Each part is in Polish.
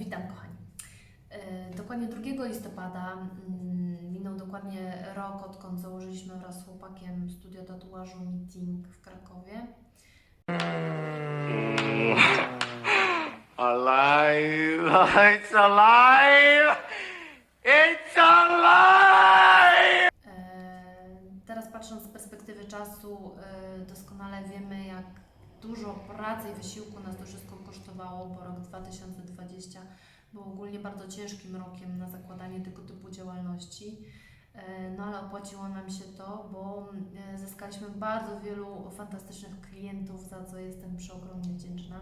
Witam kochani. E, Dokładnie 2 listopada mm, minął dokładnie rok, odkąd założyliśmy wraz z chłopakiem studio tatuażu Meeting w Krakowie. Alive! It's alive! It's alive! E, Teraz patrząc z perspektywy czasu, e, doskonale wiemy, jak dużo pracy i wysiłku nas to wszystko kosztowało, bo rok 2020 był ogólnie bardzo ciężkim rokiem na zakładanie tego typu działalności. E, No ale opłaciło nam się to, bo e, zyskaliśmy bardzo wielu fantastycznych klientów, za co jestem przeogromnie wdzięczna.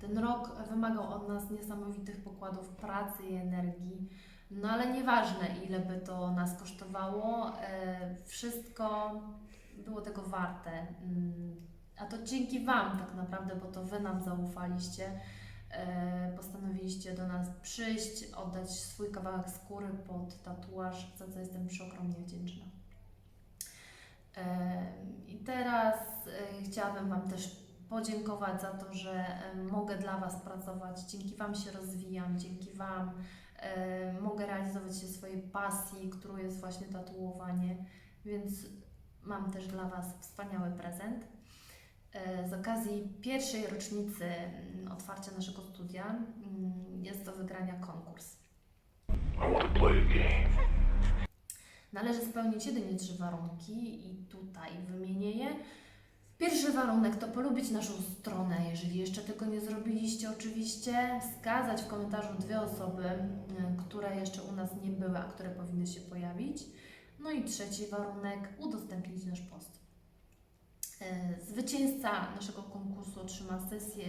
Ten rok wymagał od nas niesamowitych pokładów pracy i energii. No ale nieważne, ile by to nas kosztowało, e, wszystko było tego warte. A to dzięki Wam tak naprawdę, bo to Wy nam zaufaliście. e, Postanowiliście do nas przyjść, oddać swój kawałek skóry pod tatuaż, za co jestem przeogromnie wdzięczna. E, I teraz e, chciałabym Wam też podziękować za to, że mogę dla Was pracować. Dzięki Wam się rozwijam, dzięki Wam mogę realizować się swojej pasji, którą jest właśnie tatuowanie, więc mam też dla Was wspaniały prezent. Okazji pierwszej rocznicy mm, otwarcia naszego studia mm, jest do wygrania konkurs. Należy spełnić jedynie trzy warunki i tutaj wymienię je. Pierwszy warunek to polubić naszą stronę. Jeżeli jeszcze tego nie zrobiliście, oczywiście wskazać w komentarzu dwie osoby, y, które jeszcze u nas nie były, a które powinny się pojawić. No i trzeci warunek udostępnić Zwycięzca naszego konkursu otrzyma sesję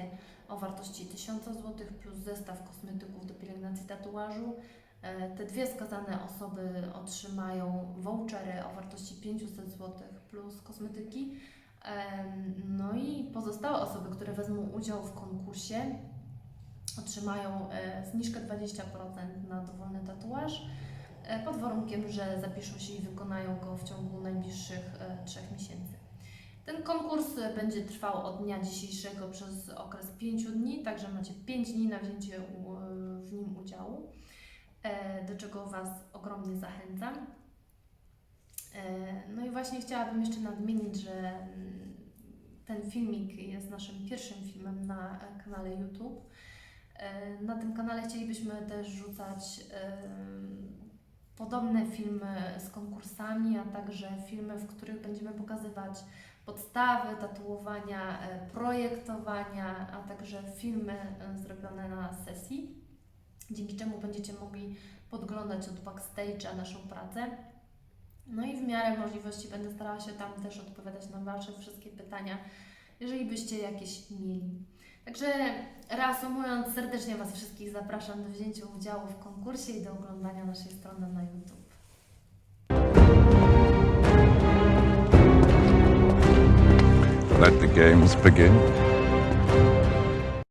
o wartości 1000 zł plus zestaw kosmetyków do pielęgnacji tatuażu. E, Te dwie skazane osoby otrzymają vouchery o wartości 500 zł plus kosmetyki. Em, No i pozostałe osoby, które wezmą udział w konkursie, otrzymają e, zniżkę 20% na dowolny tatuaż, e, pod warunkiem, że zapiszą się i wykonają go w ciągu najbliższych e, trzech miesięcy. Ten konkurs e, będzie trwał od dnia dzisiejszego przez okres 5 dni, także macie 5 dni na wzięcie u- w nim udziału e, do czego Was ogromnie zachęcam. E, No i właśnie chciałabym jeszcze nadmienić, że mm, ten filmik jest naszym pierwszym filmem na e, kanale YouTube. E, Na tym kanale chcielibyśmy też rzucać e, podobne filmy z konkursami, a także filmy, w których będziemy pokazywać podstawy tatuowania, e, projektowania, a także filmy e, zrobione na sesji dzięki czemu będziecie mogli podglądać od backstage'a naszą pracę. No i w miarę możliwości będę starała się tam też odpowiadać na Wasze wszystkie pytania, jeżeli byście jakieś mieli. Także reasumując, serdecznie Was wszystkich zapraszam do wzięcia udziału w konkursie i do oglądania naszej strony na YouTube. Let the games begin.